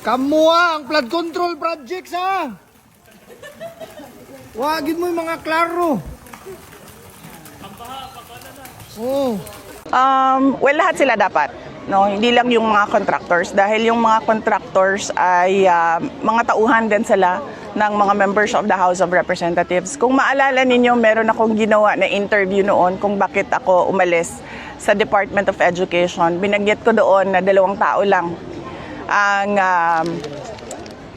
Kamua ang flood control projects ha. Wagin mo yung mga klaro. Oh. Um, well, lahat sila dapat. No, hindi lang yung mga contractors dahil yung mga contractors ay ah, mga tauhan din sila ng mga members of the House of Representatives. Kung maalala ninyo, meron akong ginawa na interview noon kung bakit ako umalis sa Department of Education. Binagyat ko doon na dalawang tao lang ang um,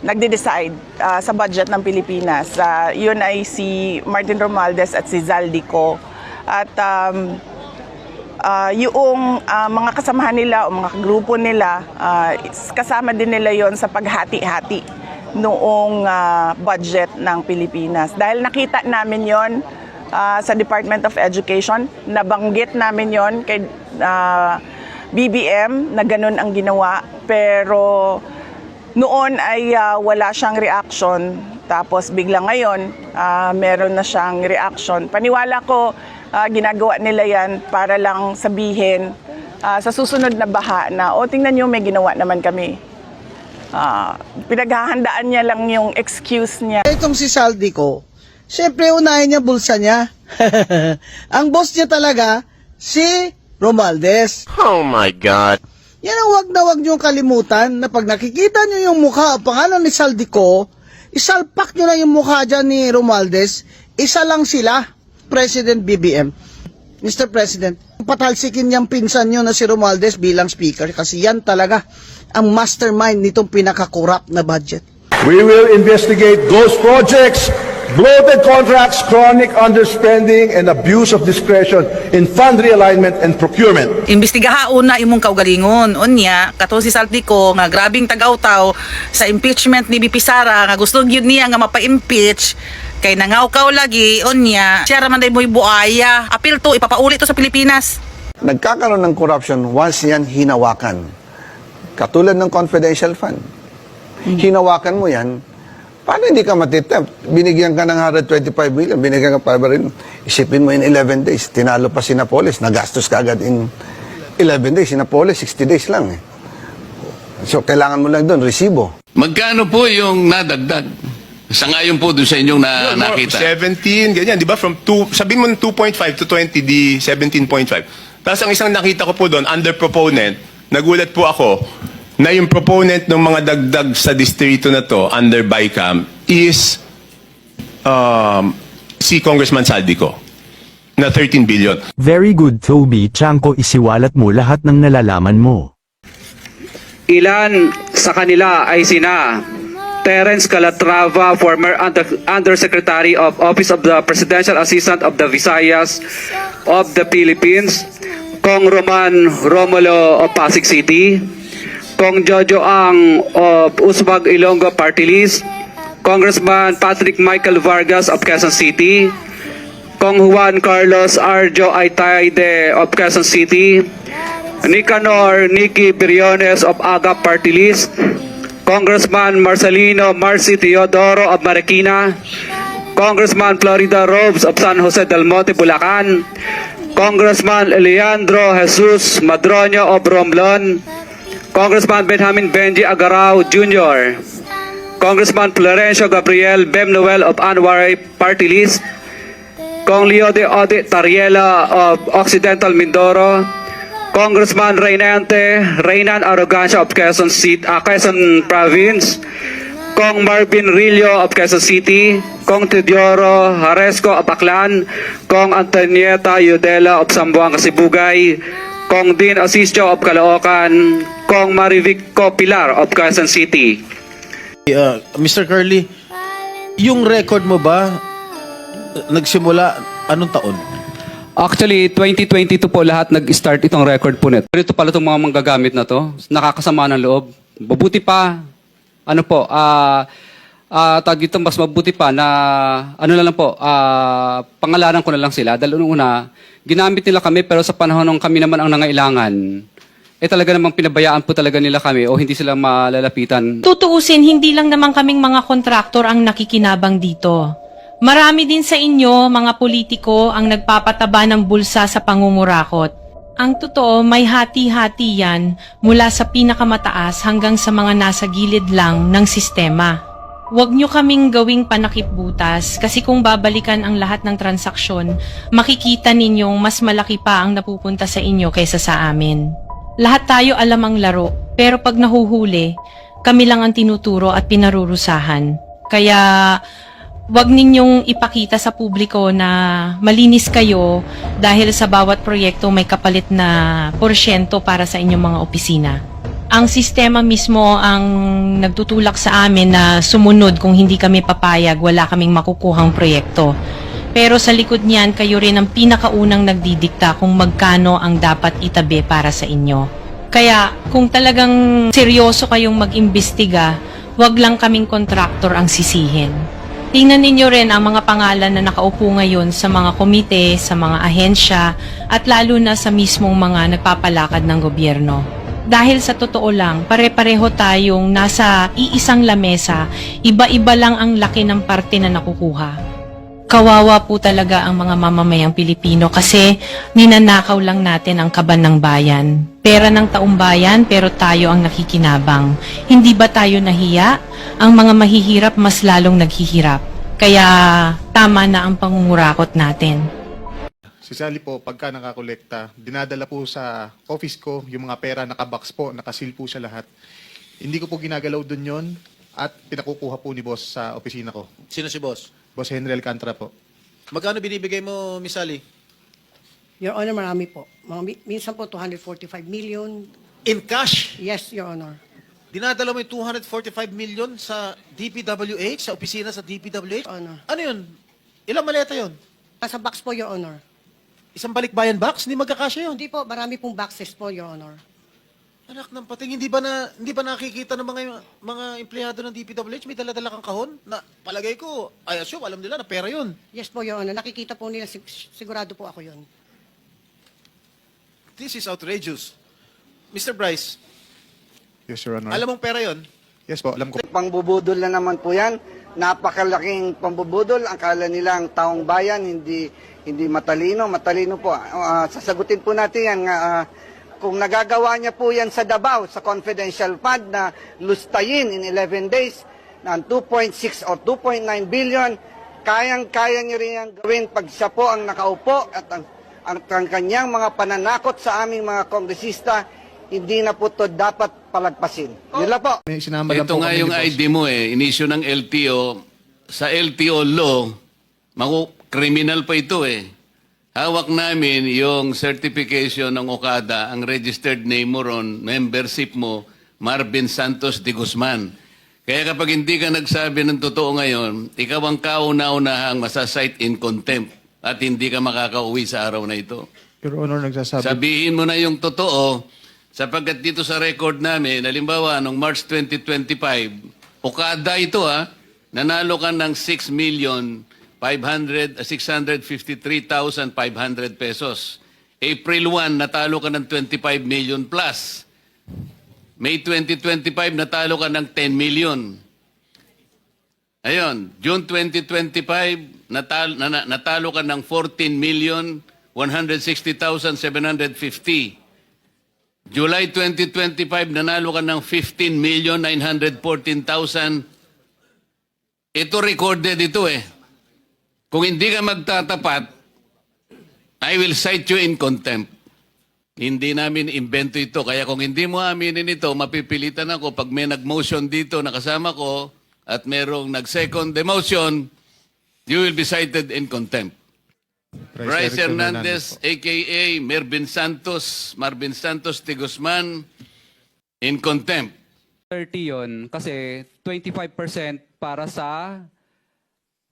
nagde-decide ah, sa budget ng Pilipinas. Ah, yun ay si Martin Romualdez at si Zaldico. At um, ah, yung ah, mga kasamahan nila o mga grupo nila, is- kasama din nila yon sa paghati-hati noong ah, budget ng Pilipinas. Dahil nakita namin yon ah, sa Department of Education, nabanggit namin yon kay ah, BBM na ganun ang ginawa. Pero noon ay ah, wala siyang reaction. Tapos bigla ngayon, ah, meron na siyang reaction. Paniwala ko, ah, ginagawa nila yan para lang sabihin ah, sa susunod na baha na, o tingnan nyo, may ginawa naman kami. Ah, pinaghahandaan niya lang yung excuse niya. Itong si Saldi ko, syempre unahin niya bulsa niya. ang boss niya talaga, si Romualdez. Oh my god. Yan ang wag na wag niyong kalimutan na pag nakikita niyo yung mukha o pangalan ni Saldico, isalpak niyo na yung mukha dyan ni Romualdez, isa lang sila, President BBM. Mr. President, patalsikin niyang pinsan niyo na si Romualdez bilang speaker kasi yan talaga ang mastermind nitong pinaka-corrupt na budget. We will investigate ghost projects, bloated contracts, chronic underspending, and abuse of discretion in fund realignment and procurement. imbestigaha una imong kaugalingon unya kato si Saltico nga grabing tagaw-taw sa impeachment ni BP Sara nga gusto gyud niya nga mapa-impeach kay nangaw-kaw lagi unya siya ra man day mo'y buaya apil to ipapauli to sa Pilipinas nagkakaroon ng corruption once yan hinawakan. Katulad ng confidential fund. Hinawakan mo yan, paano hindi ka matitap? Binigyan ka ng 125 million, binigyan ka pa rin. Isipin mo in 11 days, tinalo pa si Napoles, nagastos ka agad in 11 days. Si Napoles, 60 days lang eh. So, kailangan mo lang doon, resibo. Magkano po yung nadagdag? Sa ngayon po doon sa inyong na, More, nakita. 17, ganyan, di ba? From 2, sabihin mo ng 2.5 to 20, di 17.5. Tapos ang isang nakita ko po doon, under proponent, nagulat po ako, na yung proponent ng mga dagdag sa distrito na to, under BICAM, is um, si Congressman Saldico, na 13 billion. Very good Toby Chanko isiwalat mo lahat ng nalalaman mo. Ilan sa kanila ay sina Terence Calatrava, former Under Undersecretary of Office of the Presidential Assistant of the Visayas of the Philippines, Kong Roman Romulo of Pasig City, Kong Jojo Ang of Usbag Ilonggo Party List, Congressman Patrick Michael Vargas of Quezon City, Kong Juan Carlos Arjo Aitaide of Quezon City, Nicanor Nicky Briones of AGA Party List, Congressman Marcelino Marcy Teodoro of Marikina, Congressman Florida Robes of San Jose del Monte, Bulacan, Congressman Leandro Jesus Madroño of Romblon, Congressman Benjamin Benji Agarao Jr., Congressman Florencio Gabriel Bem Noel of Anwar Party List, Kong Leo de Ode Tariela of Occidental Mindoro, Congressman Reynante Reynan Arrogancia of Quezon City, uh, Quezon Province, Kong Marvin Rillo of Quezon City, Kong Teodoro Haresco of Aklan, Kong Antonieta Yudela of Sambuanga Sibugay, Kong Dean Asisio of Caloocan, Kong Marivic Pilar of Quezon City. Uh, Mr. Curly, yung record mo ba nagsimula anong taon? Actually, 2022 po lahat nag-start itong record po net. Ito pala itong mga manggagamit na to. Nakakasama ng loob. Mabuti pa, ano po, ah, ah, tag ito, mas mabuti pa na, ano na lang po, ah, pangalanan ko na lang sila. Dahil una, ginamit nila kami pero sa panahon nung kami naman ang nangailangan, eh talaga namang pinabayaan po talaga nila kami o hindi sila malalapitan. Tutuusin, hindi lang naman kaming mga kontraktor ang nakikinabang dito. Marami din sa inyo, mga politiko, ang nagpapataba ng bulsa sa pangungurakot. Ang totoo, may hati-hati yan mula sa pinakamataas hanggang sa mga nasa gilid lang ng sistema. Huwag nyo kaming gawing panakip butas kasi kung babalikan ang lahat ng transaksyon, makikita ninyong mas malaki pa ang napupunta sa inyo kaysa sa amin. Lahat tayo alam ang laro, pero pag nahuhuli, kami lang ang tinuturo at pinarurusahan. Kaya Huwag ninyong ipakita sa publiko na malinis kayo dahil sa bawat proyekto may kapalit na porsyento para sa inyong mga opisina. Ang sistema mismo ang nagtutulak sa amin na sumunod kung hindi kami papayag, wala kaming makukuhang proyekto. Pero sa likod niyan, kayo rin ang pinakaunang nagdidikta kung magkano ang dapat itabi para sa inyo. Kaya kung talagang seryoso kayong mag-imbestiga, wag lang kaming kontraktor ang sisihin. Tingnan ninyo rin ang mga pangalan na nakaupo ngayon sa mga komite, sa mga ahensya, at lalo na sa mismong mga nagpapalakad ng gobyerno. Dahil sa totoo lang, pare-pareho tayong nasa iisang lamesa, iba-iba lang ang laki ng parte na nakukuha. Kawawa po talaga ang mga mamamayang Pilipino kasi ninanakaw lang natin ang kaban ng bayan. Pera ng taong bayan pero tayo ang nakikinabang. Hindi ba tayo nahiya? Ang mga mahihirap mas lalong naghihirap. Kaya tama na ang pangungurakot natin. Si Sally po, pagka nakakolekta, dinadala po sa office ko yung mga pera, nakabox po, nakasil po siya lahat. Hindi ko po ginagalaw dun yon at pinakukuha po ni boss sa opisina ko. Sino si boss? Boss Henry Alcantara po. Magkano binibigay mo, Miss Sally? Your Honor, marami po. Mga, mi- minsan po 245 million. In cash? Yes, Your Honor. Dinadala mo yung 245 million sa DPWH, sa opisina sa DPWH? Ano? Ano yun? Ilang maleta yun? Nasa box po, Your Honor. Isang balikbayan box? Hindi magkakasya yun. Hindi po, marami pong boxes po, Your Honor. Anak ng pating, hindi ba na hindi ba nakikita ng mga mga empleyado ng DPWH may dala-dala kang kahon na palagay ko, I assume alam nila na pera 'yun. Yes po, Your Honor. Nakikita po nila, sig- sigurado po ako yun. This is outrageous. Mr. Bryce, Yes, Your Honor. alam mong pera 'yon? yes po, alam ko. Pangbubudol na naman po yan. Napakalaking pambubudol. Akala nila ang taong bayan hindi hindi matalino. Matalino po. Ah, sasagutin po natin yan. ah, kung nagagawa niya po yan sa Davao, sa confidential fund na lustayin in 11 days ng 2.6 or 2.9 billion, kayang-kaya niya rin yan gawin pag siya po ang nakaupo at ang, ang, ang kanyang mga pananakot sa aming mga kongresista, hindi na po to dapat palagpasin. Yun lang po. May sinama lang Ito po nga kami yung boss. ID mo eh, inisyo ng LTO. Sa LTO law, maku criminal pa ito eh. Hawak namin yung certification ng Okada, ang registered name mo ron, membership mo, Marvin Santos de Guzman. Kaya kapag hindi ka nagsabi ng totoo ngayon, ikaw ang kauna-unahang masasight in contempt at hindi ka makakauwi sa araw na ito. Your Honor, nagsasabi. Sabihin mo na yung totoo, sapagkat dito sa record namin, halimbawa, noong March 2025, Okada ito ha, nanalo ka ng 6 million 500, uh, 653,500 pesos. April 1, natalo ka ng 25 million plus. May 2025, natalo ka ng 10 million. Ayun, June 2025, natalo, na, natalo ka ng 14 million 160,750. July 2025, nanalo ka ng 15 million 914,000. Ito recorded ito eh. Kung hindi ka magtatapat, I will cite you in contempt. Hindi namin invento ito. Kaya kung hindi mo aminin ito, mapipilitan ako pag may nag-motion dito na kasama ko at merong nag-second demotion, you will be cited in contempt. Bryce Eric Hernandez, a.k.a. Mervin Santos, Marvin Santos de Guzman, in contempt. 30 yon kasi 25% para sa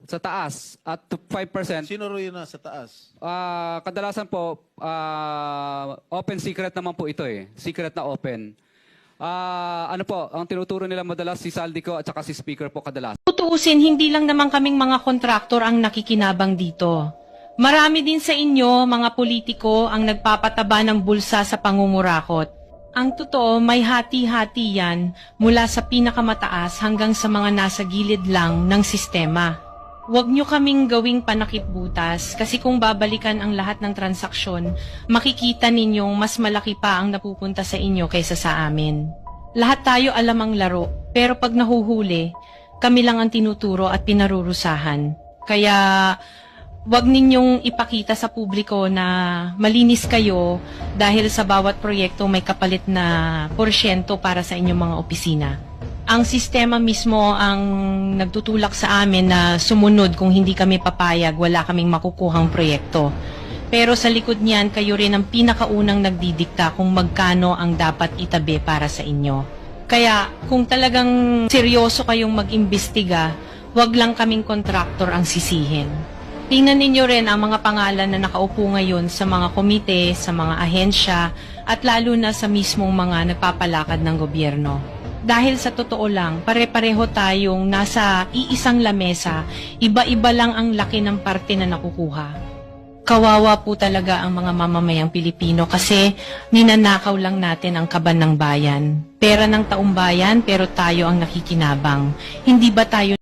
sa taas at 5% Sino ro yun na sa taas? ah, kadalasan po ah, open secret naman po ito eh. Secret na open. Ah, ano po, ang tinuturo nila madalas si Saldico at saka si speaker po kadalas. Tutuusin, hindi lang naman kaming mga kontraktor ang nakikinabang dito. Marami din sa inyo, mga politiko, ang nagpapataba ng bulsa sa pangungurakot. Ang totoo, may hati-hati yan mula sa pinakamataas hanggang sa mga nasa gilid lang ng sistema. Huwag nyo kaming gawing panakip butas kasi kung babalikan ang lahat ng transaksyon, makikita ninyong mas malaki pa ang napupunta sa inyo kaysa sa amin. Lahat tayo alam ang laro, pero pag nahuhuli, kami lang ang tinuturo at pinarurusahan. Kaya Huwag ninyong ipakita sa publiko na malinis kayo dahil sa bawat proyekto may kapalit na porsyento para sa inyong mga opisina. Ang sistema mismo ang nagtutulak sa amin na sumunod kung hindi kami papayag, wala kaming makukuhang proyekto. Pero sa likod niyan, kayo rin ang pinakaunang nagdidikta kung magkano ang dapat itabi para sa inyo. Kaya kung talagang seryoso kayong mag-imbestiga, wag lang kaming kontraktor ang sisihin. Tingnan ninyo rin ang mga pangalan na nakaupo ngayon sa mga komite, sa mga ahensya, at lalo na sa mismong mga nagpapalakad ng gobyerno. Dahil sa totoo lang, pare-pareho tayong nasa iisang lamesa, iba-iba lang ang laki ng parte na nakukuha. Kawawa po talaga ang mga mamamayang Pilipino kasi ninanakaw lang natin ang kaban ng bayan. Pera ng taumbayan pero tayo ang nakikinabang. Hindi ba tayo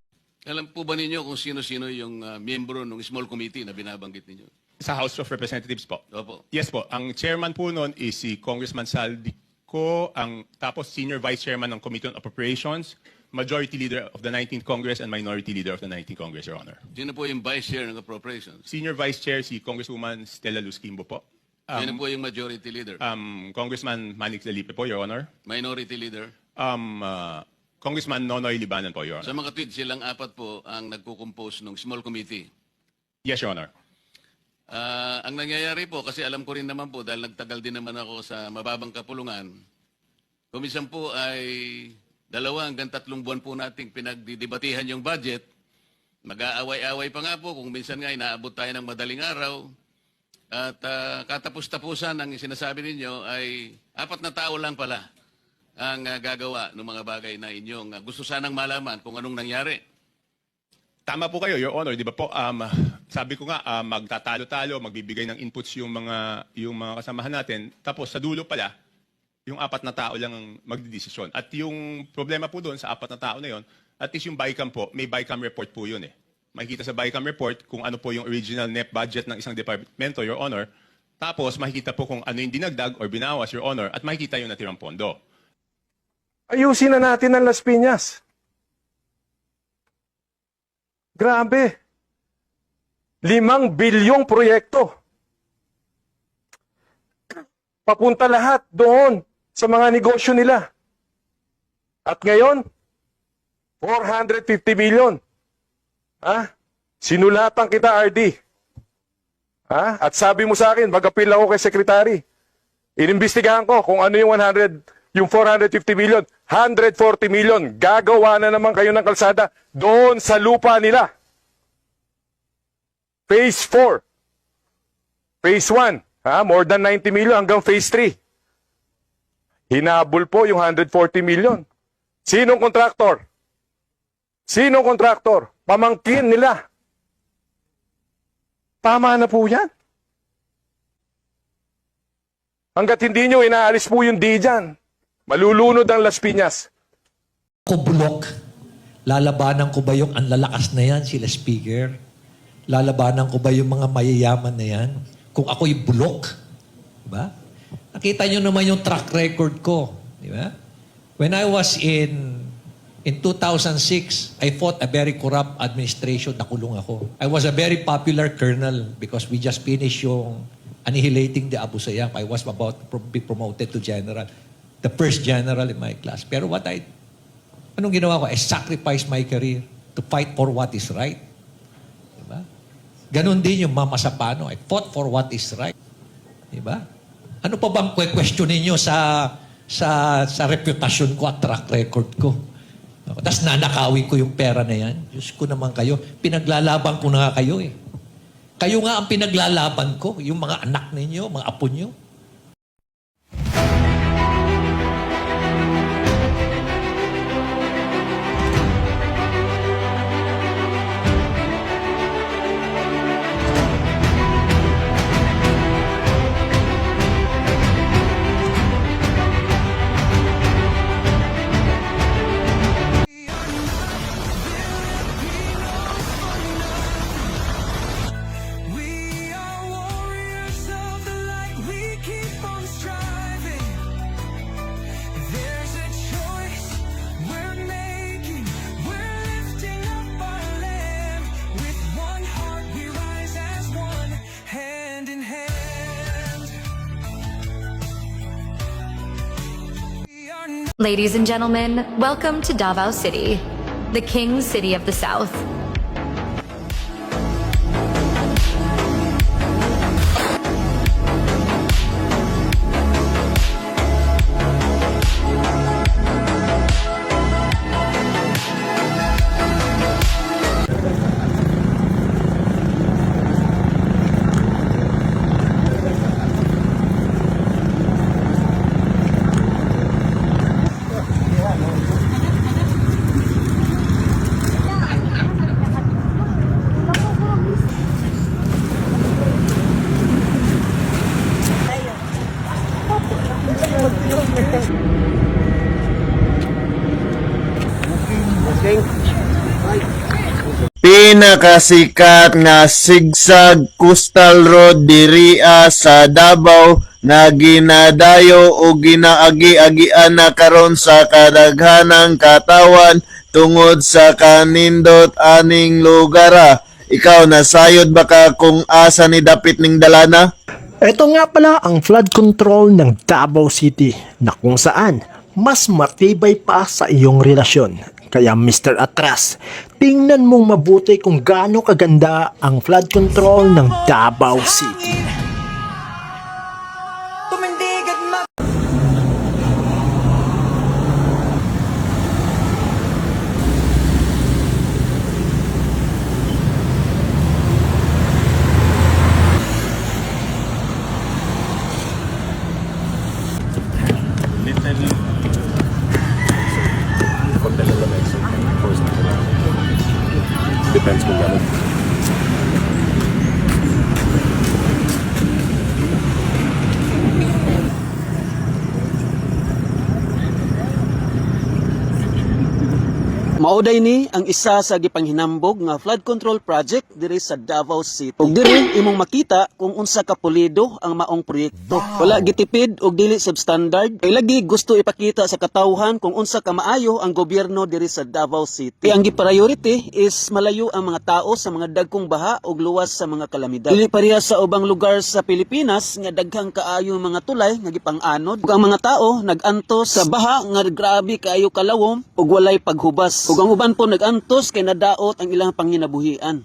Alam po ba ninyo kung sino-sino yung ah, miyembro ng small committee na binabanggit ninyo? Sa House of Representatives po. Opo. Yes po, ang chairman po noon is si Congressman Saldico, ang tapos senior vice chairman ng Committee on Appropriations, majority leader of the 19th Congress and minority leader of the 19th Congress, Your Honor. Sino po yung vice chair ng appropriations? Senior vice chair si Congresswoman Stella Luz Quimbo po. Sino Um, po yung majority leader? um, Congressman Manix Dalipe po, Your Honor. Minority leader? Um, uh, Congressman Nonoy Libanan po, Your Sa Honor. mga tweet, silang apat po ang nagkukompose ng small committee. Yes, Your Honor. Ah, ang nangyayari po, kasi alam ko rin naman po, dahil nagtagal din naman ako sa mababang kapulungan, kumisan po ay dalawa hanggang tatlong buwan po nating pinagdidebatihan yung budget. Mag-aaway-away pa nga po, kung minsan nga inaabot tayo ng madaling araw. At ah, katapos-tapusan ang sinasabi ninyo ay apat na tao lang pala ang ah, gagawa ng mga bagay na inyong ah, gusto sanang malaman kung anong nangyari. Tama po kayo, Your Honor. Di ba po, um, sabi ko nga, um, magtatalo-talo, magbibigay ng inputs yung mga, yung mga kasamahan natin. Tapos sa dulo pala, yung apat na tao lang ang magdidesisyon. At yung problema po doon sa apat na tao na yon, at least yung BICAM po, may BICAM report po yun eh. Makikita sa BICAM report kung ano po yung original net budget ng isang departamento, Your Honor. Tapos makikita po kung ano yung dinagdag or binawas, Your Honor, at makikita yung natirang pondo. Ayusin na natin ang Las Piñas. Grabe. Limang bilyong proyekto. Papunta lahat doon sa mga negosyo nila. At ngayon, 450 million. Ha? Sinulatan kita, RD. Ha? At sabi mo sa akin, mag-appeal ako kay Secretary. Inimbestigahan ko kung ano yung 100, yung 450 million, 140 million. Gagawa na naman kayo ng kalsada doon sa lupa nila. Phase 4. Phase 1. Ha? More than 90 million hanggang phase 3. Hinabol po yung 140 million. Sinong kontraktor? Sinong kontraktor? Pamangkin nila. Tama na po yan. Hanggat hindi nyo inaalis po yung D dyan, malulunod ang Las Piñas. Ako bulok. Lalabanan ko ba yung ang lalakas na yan, sila speaker? Lalabanan ko ba yung mga mayayaman na yan? Kung ako'y bulok. Diba? Nakita nyo naman yung track record ko. Di ba? When I was in in 2006, I fought a very corrupt administration. Nakulong ako. I was a very popular colonel because we just finished yung annihilating the Abu Sayyaf. I was about to be promoted to general. The first general in my class. Pero what I Anong ginawa ko? I sacrificed my career to fight for what is right. Diba? Ganon din yung Mama Sapano. I fought for what is right. Diba? Ano pa bang question ninyo sa sa sa reputasyon ko at track record ko? Tapos nanakawin ko yung pera na yan. Diyos ko naman kayo. Pinaglalaban ko na nga kayo eh. Kayo nga ang pinaglalaban ko. Yung mga anak ninyo, mga apo nyo. Ladies and gentlemen, welcome to Davao City, the King City of the South. Pinakasikat nga sigsag coastal road diriya sa Davao nga ginadayo o ginaagi-agian na karon sa kadaghanang katawan tungod sa kanindot aning lugara. Ikaw nasayod baka kung asa ni dapit ning dalana? Ito nga pala ang flood control ng Davao City na kung saan mas matibay pa sa iyong relasyon. Kaya Mr. Atras, tingnan mong mabuti kung gaano kaganda ang flood control ng Davao City. Mauday ni ang isa sa gipanghinambog nga flood control project diri sa Davao City. Ug diri imong makita kung unsa ka pulido ang maong proyekto. Wala gitipid og dili substandard. Kay lagi gusto ipakita sa katawhan kung unsa ka maayo ang gobyerno diri sa Davao City. Ang gi-priority is malayo ang mga tao sa mga dagkong baha ug luwas sa mga kalamidad. Dili pareha sa ubang lugar sa Pilipinas nga daghang kaayo mga tulay nga gipang-anod ug ang mga tao nagantos sa baha nga grabe kaayo kalawom ug walay paghubas. Ug ang uban po nagantos kay nadaot ang ilang panginabuhian.